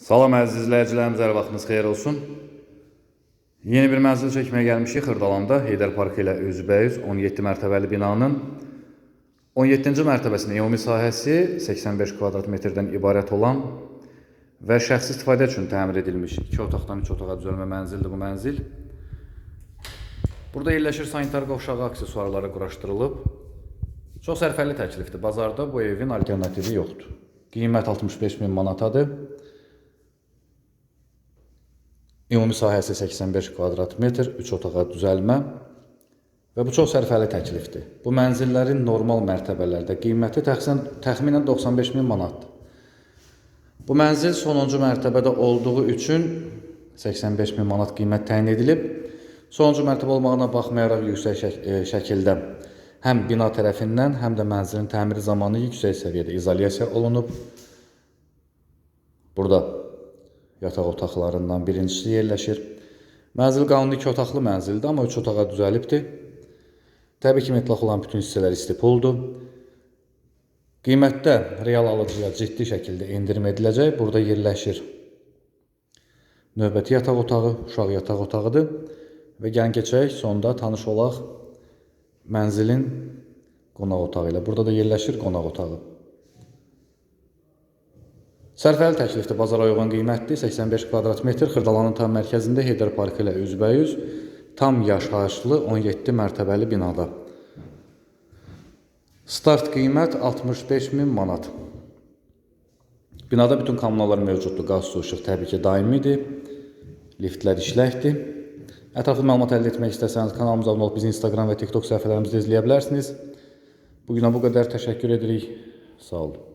Salam əziz izləyicilərimiz, hər vaxtınız xeyir olsun. Yeni bir mənzil çəkməyə gəlmişik Xırdalanda, Heydər Parkı ilə üzbəüz 17 mərtəbəli binanın 17-ci mərtəbəsinin ümumi sahəsi 85 kvadrat metrdən ibarət olan və şəxsi istifadə üçün təmir edilmiş 2 otaqdan 3 otağa düzəlmə mənzildir bu mənzil. Burada yerləşir sanitar qovşağı aksesuarları quraşdırılıb. Çox sərfəli təklifdir. Bazarda bu evin alternativi yoxdur. Qiymət 65 min manatadır. Ümumi sahəsi 85 kvadrat metr, 3 otağa düzəlmə və bu çox sərfəli təklifdir. Bu mənzillərin normal mərtəbələrdə qiyməti təxsən, təxminən 95 min manatdır. Bu mənzil sonuncu mərtəbədə olduğu üçün 85 min manat qiymət təyin edilib. Sonuncu mərtəbə olmağına baxmayaraq yüksək şək e, şəkildə həm bina tərəfindən, həm də mənzilin təmiri zamanı yüksək səviyyədə izolyasiya olunub. Burada yataq otaqlarından birincisi yerləşir. Mənzil qanuni 2 otaqlı mənzildir, amma 3 otağa düzəlibdir. Təbii ki, mütləq olan bütün hissələr istipuldur. Qiymətdə real alıcıya ciddi şəkildə endirim ediləcək. Burada yerləşir növbəti yataq otağı, uşaq yataq otağıdır. Və gəlin keçək, sonda tanış olaq mənzilin qonaq otağı ilə. Burada da yerləşir qonaq otağı. Sərfəli təklifdir, bazara uyğun qiymətdir. 85 kvadrat metr Xırdalanın tam mərkəzində Heydər Parkı ilə üzbəyüz tam yaşayışlı 17 mərtəbəli binada. Start qiymət 65 min manat. Binada bütün kommunallar mövcuddur. Qaz, su, işıq təbii ki, daimidir. Liftlər işləkdir. Ətraflı məlumat əldə etmək istəsəniz kanalımıza abunə olub bizi Instagram və TikTok səhifələrimizdə izləyə bilərsiniz. Bu günə bu qədər təşəkkür edirik. Sağ olun.